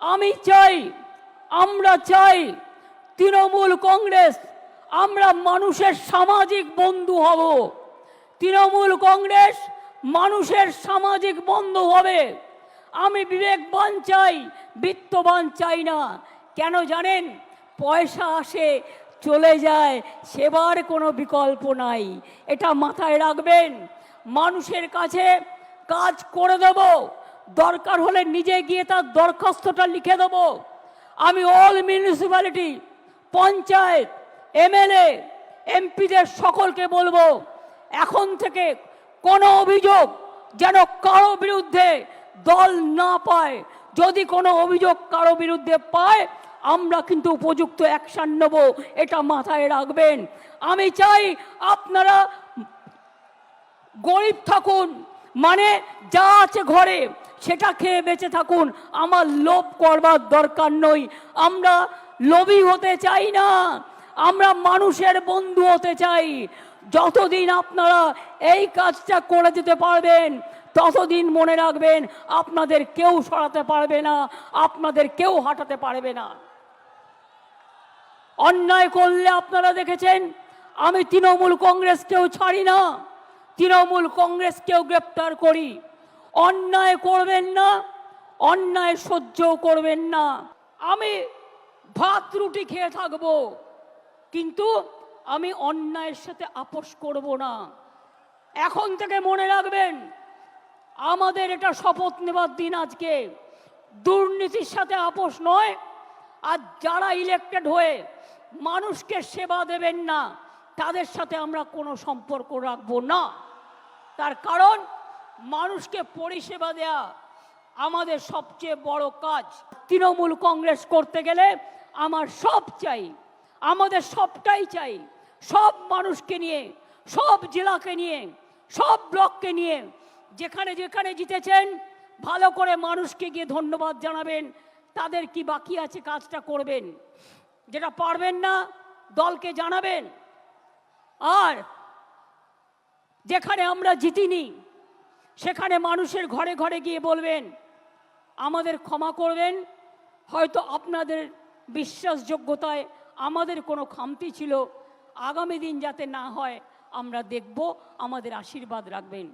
আমি চাই, আমরা চাই তৃণমূল কংগ্রেস, আমরা মানুষের সামাজিক বন্ধু হব। তৃণমূল কংগ্রেস মানুষের সামাজিক বন্ধু হবে। আমি বিবেকবান চাই, বিত্তবান চাই না। কেন জানেন? পয়সা আসে, চলে যায়, সেবার কোনো বিকল্প নাই। এটা মাথায় রাখবেন। মানুষের কাছে কাজ করে দেব। দরকার হলে নিজে গিয়ে তার দরখাস্তটা লিখে দেব। আমি অল মিউনিসিপ্যালিটি পঞ্চায়েত, এমএলএ, এমপিদের সকলকে বলব, এখন থেকে কোনো অভিযোগ যেন কারও বিরুদ্ধে দল না পায়। যদি কোনো অভিযোগ কারও বিরুদ্ধে পায়, আমরা কিন্তু উপযুক্ত অ্যাকশন নেব, এটা মাথায় রাখবেন। আমি চাই আপনারা গরিব থাকুন মানে যা আছে ঘরে সেটা খেয়ে বেঁচে থাকুন। আমার লোভ করবার দরকার নই। আমরা লোভী হতে চাই না। আমরা মানুষের বন্ধু হতে চাই। যতদিন আপনারা এই কাজটা করে দিতে পারবেন, ততদিন মনে রাখবেন, আপনাদের কেউ সরাতে পারবে না, আপনাদের কেউ হাঁটাতে পারবে না। অন্যায় করলে আপনারা দেখেছেন, আমি তৃণমূল কংগ্রেসকেও ছাড়ি না। তৃণমূল কংগ্রেসকেও গ্রেপ্তার করি। অন্যায় করবেন না, অন্যায় সহ্য করবেন না। আমি ভাত, রুটি খেয়ে থাকব, কিন্তু আমি অন্যায়ের সাথে আপোষ করব না। এখন থেকে মনে রাখবেন, আমাদের এটা শপথ নেবার দিন আজকে। দুর্নীতির সাথে আপোষ নয়, আর যারা ইলেক্টেড হয়ে মানুষকে সেবা দেবেন না, তাদের সাথে আমরা কোনো সম্পর্ক রাখব না। তার কারণ মানুষকে পরিষেবা দেয়া আমাদের সবচেয়ে বড় কাজ। তৃণমূল কংগ্রেস করতে গেলে আমার সব চাই, আমাদের সবটাই চাই। সব মানুষকে নিয়ে, সব জেলাকে নিয়ে, সব ব্লককে নিয়ে, যেখানে যেখানে জিতেছেন, ভালো করে মানুষকে গিয়ে ধন্যবাদ জানাবেন, তাদের কি বাকি আছে কাজটা করবেন? যেটা পারবেন না, দলকে জানাবেন। আর যেখানে আমরা জিতিনি সেখানে মানুষের ঘরে ঘরে গিয়ে বলবেন, আমাদের ক্ষমা করবেন। হয়তো আপনাদের বিশ্বাসযোগ্যতায় আমাদের কোনো খামতি ছিল। আগামী দিন যাতে না হয়, আমরা দেখব, আমাদের আশীর্বাদ রাখবেন।